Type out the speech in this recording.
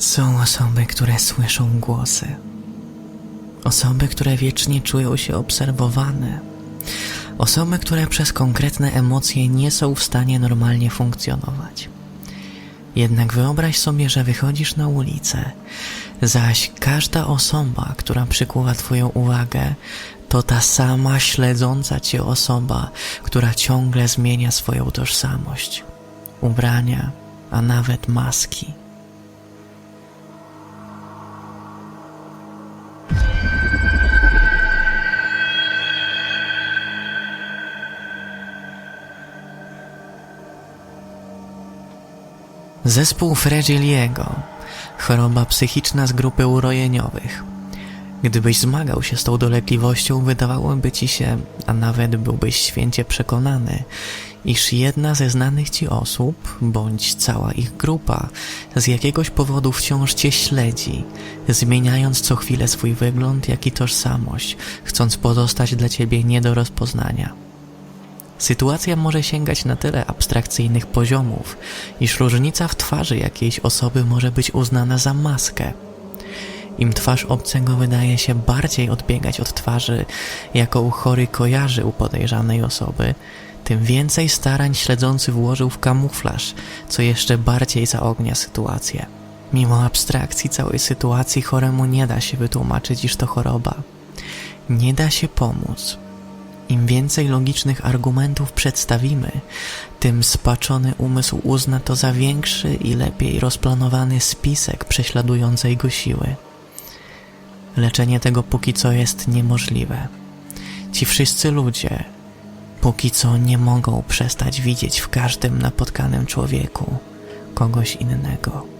Są osoby, które słyszą głosy. Osoby, które wiecznie czują się obserwowane. Osoby, które przez konkretne emocje nie są w stanie normalnie funkcjonować. Jednak wyobraź sobie, że wychodzisz na ulicę, zaś każda osoba, która przykuwa Twoją uwagę, to ta sama śledząca Cię osoba, która ciągle zmienia swoją tożsamość, ubrania, a nawet maski. Zespół Fragiliego, choroba psychiczna z grupy urojeniowych. Gdybyś zmagał się z tą dolegliwością, wydawałoby ci się, a nawet byłbyś święcie przekonany, iż jedna ze znanych ci osób, bądź cała ich grupa, z jakiegoś powodu wciąż cię śledzi, zmieniając co chwilę swój wygląd, jak i tożsamość, chcąc pozostać dla ciebie nie do rozpoznania. Sytuacja może sięgać na tyle abstrakcyjnych poziomów, iż różnica w twarzy jakiejś osoby może być uznana za maskę. Im twarz obcego wydaje się bardziej odbiegać od twarzy, jaką chory kojarzy u podejrzanej osoby, tym więcej starań śledzący włożył w kamuflaż, co jeszcze bardziej zaognia sytuację. Mimo abstrakcji całej sytuacji choremu nie da się wytłumaczyć, iż to choroba. Nie da się pomóc, im więcej logicznych argumentów przedstawimy, tym spaczony umysł uzna to za większy i lepiej rozplanowany spisek prześladującej go siły. Leczenie tego póki co jest niemożliwe. Ci wszyscy ludzie póki co nie mogą przestać widzieć w każdym napotkanym człowieku kogoś innego.